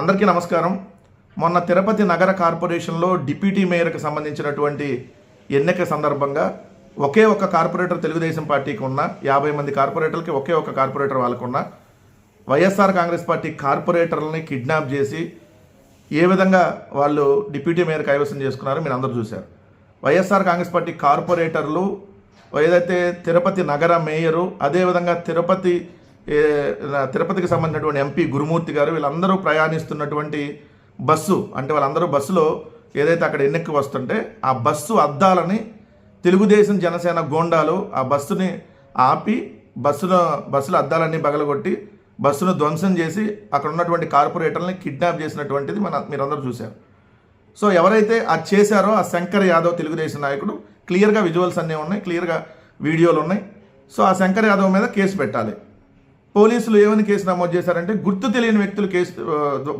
అందరికీ నమస్కారం. మొన్న తిరుపతి నగర కార్పొరేషన్లో డిప్యూటీ మేయర్కి సంబంధించినటువంటి ఎన్నిక సందర్భంగా ఒకే ఒక కార్పొరేటర్ తెలుగుదేశం పార్టీకి ఉన్న యాభై మంది కార్పొరేటర్లకి ఒకే ఒక కార్పొరేటర్ వాళ్ళకున్న వైఎస్ఆర్ కాంగ్రెస్ పార్టీ కార్పొరేటర్లని కిడ్నాప్ చేసి ఏ విధంగా వాళ్ళు డిప్యూటీ మేయర్ కైవసం చేసుకున్నారో మీరు అందరూ చూశారు. వైఎస్ఆర్ కాంగ్రెస్ పార్టీ కార్పొరేటర్లు ఏదైతే తిరుపతి నగర మేయరు అదేవిధంగా తిరుపతి తిరుపతికి సంబంధించినటువంటి ఎంపీ గురుమూర్తి గారు వీళ్ళందరూ ప్రయాణిస్తున్నటువంటి బస్సు అంటే వాళ్ళందరూ బస్సులో ఏదైతే అక్కడ ఎన్నిక వస్తుంటే ఆ బస్సు అద్దాలని తెలుగుదేశం జనసేన గోండాలు ఆ బస్సుని ఆపి బస్సును బస్సుల అద్దాలన్నీ పగలగొట్టి బస్సును ధ్వంసం చేసి అక్కడ ఉన్నటువంటి కార్పొరేటర్ని కిడ్నాప్ చేసినటువంటిది మన మీరందరూ చూశారు. సో ఎవరైతే అది చేశారో ఆ శంకర్ యాదవ్ తెలుగుదేశం నాయకుడు క్లియర్గా విజువల్స్ అన్నీ ఉన్నాయి క్లియర్గా వీడియోలు ఉన్నాయి. సో ఆ శంకర్ యాదవ్ మీద కేసు పెట్టాలి. పోలీసులు ఏమని కేసు నమోదు చేశారంటే గుర్తు తెలియని వ్యక్తులు కేసు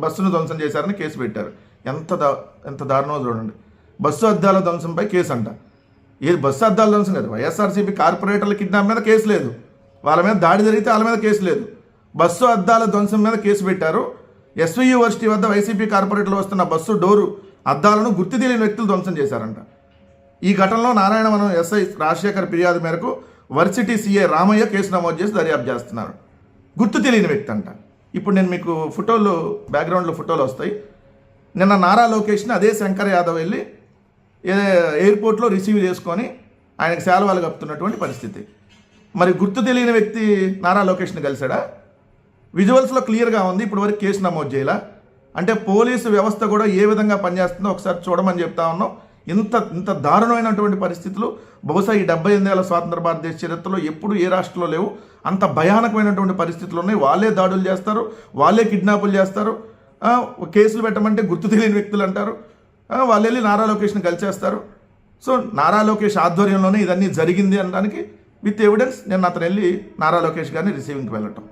బస్సును ధ్వంసం చేశారని కేసు పెట్టారు. ఎంత దా ఎంత దారుణమో చూడండి. బస్సు అద్దాల ధ్వంసంపై కేసు అంట ఏది బస్సు అద్దాల ధ్వంసం కాదు వైఎస్ఆర్సీపీ కార్పొరేటర్ల కిడ్నాప్ మీద కేసు లేదు. వాళ్ళ మీద దాడి జరిగితే వాళ్ళ మీద కేసు లేదు. బస్సు అద్దాల ధ్వంసం మీద కేసు పెట్టారు. ఎస్వి యూనివర్సిటీ వద్ద వైసీపీ కార్పొరేటర్లు వస్తున్న బస్సు డోరు అద్దాలను గుర్తు తెలియని వ్యక్తులు ధ్వంసం చేశారంట. ఈ ఘటనలో నారాయణవనం ఎస్ఐ రాజశేఖర్ ఫిర్యాదు మేరకు వర్సిటీ సీఏ రామయ్య కేసు నమోదు చేసి దర్యాప్తు చేస్తున్నారు. గుర్తు తెలియని వ్యక్తి అంట. ఇప్పుడు నేను మీకు ఫోటోలు బ్యాక్గ్రౌండ్లో ఫోటోలు వస్తాయి. నిన్న నారా లోకేష్ని అదే శంకర్ యాదవ్ వెళ్ళి ఏ ఎయిర్పోర్ట్లో రిసీవ్ చేసుకొని ఆయనకు సేలవాలు కప్పుతున్నటువంటి పరిస్థితి. మరి గుర్తు తెలియని వ్యక్తి నారా లోకేష్ని కలిశాడా? విజువల్స్లో క్లియర్గా ఉంది ఇప్పుడు వరకు కేసు నమోదు చేయాల. అంటే పోలీసు వ్యవస్థ కూడా ఏ విధంగా పనిచేస్తుందో ఒకసారి చూడమని చెప్తా ఉన్నాం. ఇంత ఇంత దారుణమైనటువంటి పరిస్థితులు బహుశా ఈ డెబ్బై ఎనిమిదేళ్ళ స్వాతంత్ర భారతదేశ చరిత్రలో ఎప్పుడు ఏ రాష్ట్రంలో లేవు. అంత భయానకమైనటువంటి పరిస్థితులు ఉన్నాయి. వాళ్ళే దాడులు చేస్తారు వాళ్ళే కిడ్నాపులు చేస్తారు కేసులు పెట్టమంటే గుర్తు తెలియని వ్యక్తులు అంటారు వాళ్ళు వెళ్ళి నారా లోకేష్ని కలిసేస్తారు. సో నారా లోకేష్ ఆధ్వర్యంలోనే ఇదన్నీ జరిగింది అనడానికి విత్ ఎవిడెన్స్ నేను అతను వెళ్ళి నారా లోకేష్ గారిని రిసీవింగ్కి వెళ్ళటం.